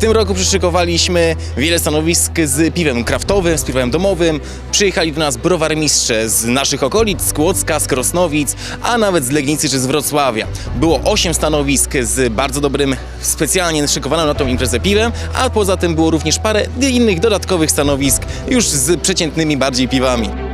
tym roku przyszykowaliśmy wiele stanowisk z piwem kraftowym, z piwem domowym. Przyjechali do nas browarmistrze z naszych okolic, z Kłodzka, z Krosnowic, a nawet z Legnicy czy z Wrocławia. Było 8 stanowisk z bardzo dobrym, specjalnie szykowanym na tą imprezę piwem, a poza tym było również parę innych dodatkowych stanowisk już z przeciętnymi bardziej piwami.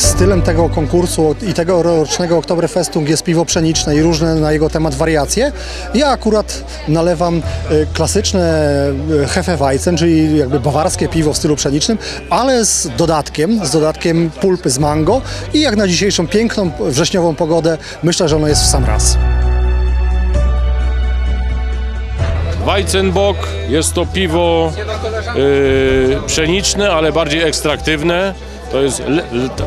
Stylem tego konkursu i tego rocznego Oktoberfestu jest piwo pszeniczne i różne na jego temat wariacje. Ja akurat nalewam e, klasyczne e, Hefeweizen, czyli jakby bawarskie piwo w stylu pszenicznym, ale z dodatkiem, z dodatkiem pulpy z mango i jak na dzisiejszą piękną wrześniową pogodę myślę, że ono jest w sam raz. Weizenbock jest to piwo y, pszeniczne, ale bardziej ekstraktywne. To jest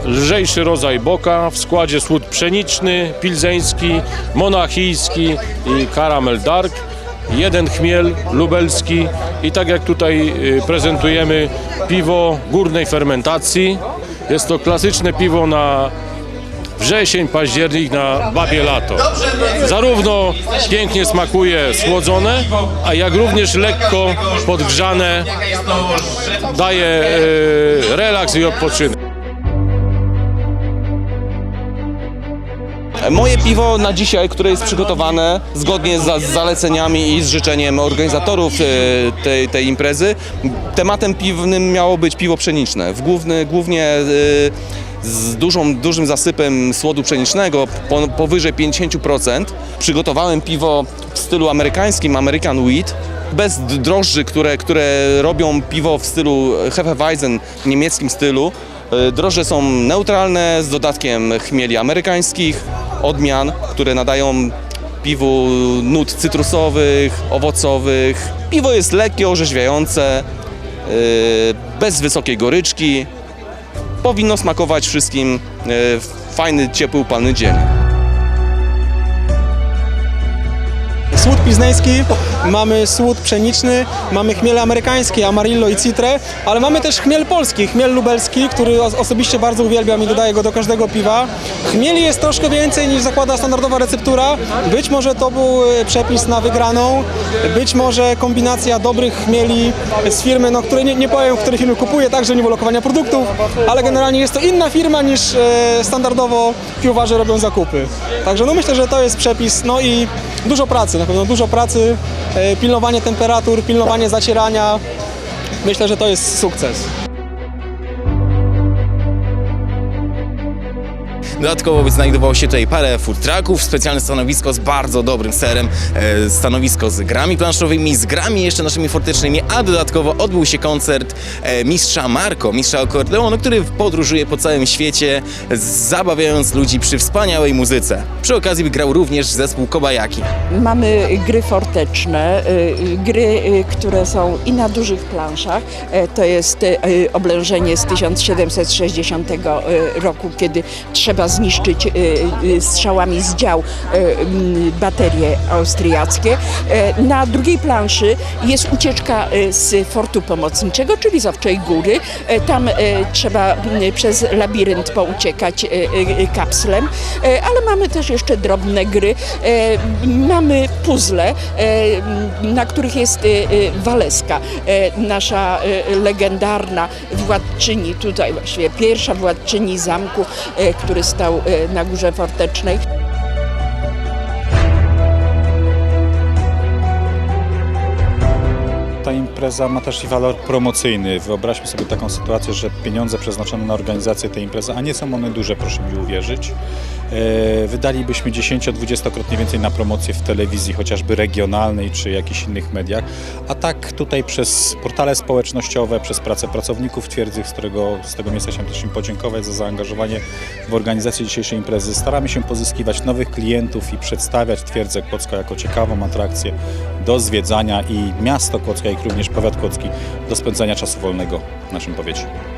lżejszy rodzaj boka, w składzie słód pszeniczny, pilzeński, monachijski i karamel dark. Jeden chmiel lubelski i tak jak tutaj y, prezentujemy piwo górnej fermentacji. Jest to klasyczne piwo na wrzesień, październik na babie lato. Zarówno pięknie smakuje słodzone, a jak również lekko podgrzane daje e, relaks i odpoczynek. Moje piwo na dzisiaj, które jest przygotowane zgodnie z, zaleceniami i z życzeniem organizatorów e, tej, tej imprezy, tematem piwnym miało być piwo pszeniczne. W główny, głównie e, z dużą, dużym zasypem słodu pszenicznego, po, powyżej 50%. Przygotowałem piwo w stylu amerykańskim, American Wheat, bez drożdży, które, które robią piwo w stylu Hefeweizen, niemieckim stylu. E, Drożdże są neutralne, z dodatkiem chmieli amerykańskich, odmian, które nadają piwu nut cytrusowych, owocowych. Piwo jest lekkie, orzeźwiające, e, bez wysokiej goryczki. Powinno smakować wszystkim e, fajny, ciepły, upalny dzień. Słód piznejski, mamy słód pszeniczny, mamy chmiele amerykańskie, Amarillo i Citre, ale mamy też chmiel polski, chmiel lubelski, który os- osobiście bardzo uwielbiam i dodaję go do każdego piwa. Chmieli jest troszkę więcej niż zakłada standardowa receptura. Być może to był e, przepis na wygraną, być może kombinacja dobrych chmieli z firmy, no, której nie, nie powiem, której firmy kupuję, także nie było lokowania produktów, ale generalnie jest to inna firma niż e, standardowo piwowarze robią zakupy. Także no myślę, że to jest przepis, no i dużo pracy, na pewno dużo pracy, e, pilnowanie temperatur, pilnowanie zacierania. Myślę, że to jest sukces. Dodatkowo znajdowało się tutaj parę food trucków, specjalne stanowisko z bardzo dobrym serem, e, stanowisko z grami planszowymi, z grami jeszcze naszymi fortecznymi, a dodatkowo odbył się koncert e, mistrza Marco, mistrza akordeonu, który podróżuje po całym świecie, zabawiając ludzi przy wspaniałej muzyce. Przy okazji grał również zespół Kobayaki. Mamy gry forteczne, y, gry, które są i na dużych planszach. E, To jest oblężenie z 1760 roku, kiedy trzeba zniszczyć y, y, strzałami z dział mm, baterie austriackie. E, Na drugiej planszy jest ucieczka z fortu pomocniczego, czyli z Owczej Góry. E, Tam e, trzeba przez labirynt pouciekać e, e, kapslem, E, ale mamy też jeszcze drobne gry. E, Mamy puzzle, e, na których jest e, e, Waleska, e, nasza e, legendarna władczyni, tutaj właściwie pierwsza władczyni zamku, e, który stał e, na górze fortecznej. Ta impreza ma też i walor promocyjny. Wyobraźmy sobie taką sytuację, że pieniądze przeznaczone na organizację tej imprezy, a nie są one duże, proszę mi uwierzyć, wydalibyśmy 10-20-krotnie więcej na promocję w telewizji, chociażby regionalnej czy jakichś innych mediach. A tak tutaj przez portale społecznościowe, przez pracę pracowników twierdzy, z, którego, z tego miejsca chciałem też im podziękować za zaangażowanie w organizację dzisiejszej imprezy. Staramy się pozyskiwać nowych klientów i przedstawiać twierdzę Kłodzka jako ciekawą atrakcję do zwiedzania i miasto Kłodzka, jak również powiat kłodzki do spędzania czasu wolnego w naszym powiecie.